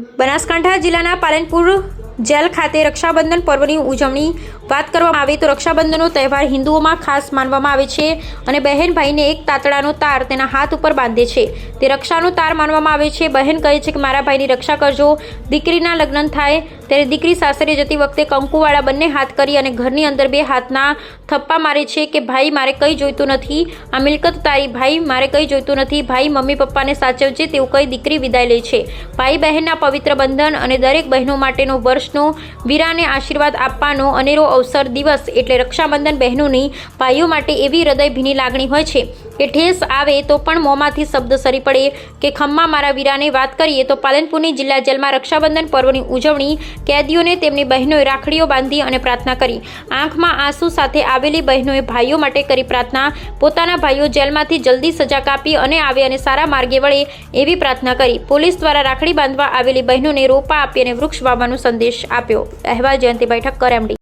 બનાસકાંઠા જિલ્લાના પાલનપુર જેલ ખાતે રક્ષાબંધન પર્વની ઉજવણી વાત કરવામાં આવે તો રક્ષાબંધનનો તહેવાર હિન્દુઓમાં ખાસ માનવામાં આવે છે અને બહેન ભાઈને એક તાતડાનો તાર તેના હાથ ઉપર બાંધે છે. તે રક્ષાનો તાર માનવામાં આવે છે. બહેન કહે છે કે મારા ભાઈની રક્ષા કરજો. દીકરીના લગ્ન થાય ત્યારે દીકરી સાસરે જતી વખતે કંકુવાળા બંને હાથ કરી અને ઘરની અંદર બે હાથના થપ્પા મારે છે કે, ભાઈ, મારે કંઈ જોઈતું નથી. આ મિલકત તારી. ભાઈ, મારે કંઈ જોઈતું નથી. ભાઈ, મમ્મી પપ્પાને સાચવજે તેવું કઈ દીકરી વિદાય લે છે. ભાઈ બહેનના પવિત્ર બંધન અને દરેક બહેનો માટેનો વર્ષનો વીરાને આશીર્વાદ આપવાનો અનેરો અવસર દિવસ એટલે રક્ષાબંધન બહેનોની ભાઈઓ માટે એવી હૃદયભીની લાગણી હોય છે. કે ઠેસ આવે તો પણ મોંમાંથી શબ્દ સરી પડે. કે ખમ્મા મારા વીરાને વાત કરીએ તો પાલનપુરની જિલ્લા જેલમાં રક્ષાબંધન પર્વની ઉજવણી, કેદીઓને તેમની બહેનોએ રાખડીઓ બાંધી અને પ્રાર્થના કરી. આંખમાં આંસુ સાથે આવેલી બહેનોએ ભાઈઓ માટે કરી પ્રાર્થના. પોતાના ભાઈઓ જેલમાંથી જલ્દી સજા કાપી અને આવે અને સારા માર્ગે વળે એવી પ્રાર્થના કરી. પોલીસ દ્વારા રાખડી બાંધવા આવેલી બહેનોને રોપા આપી અને વૃક્ષ વાવવાનો સંદેશ આપ્યો. અહેવાલ જયંતિભાઈ ઠક્કર એમડી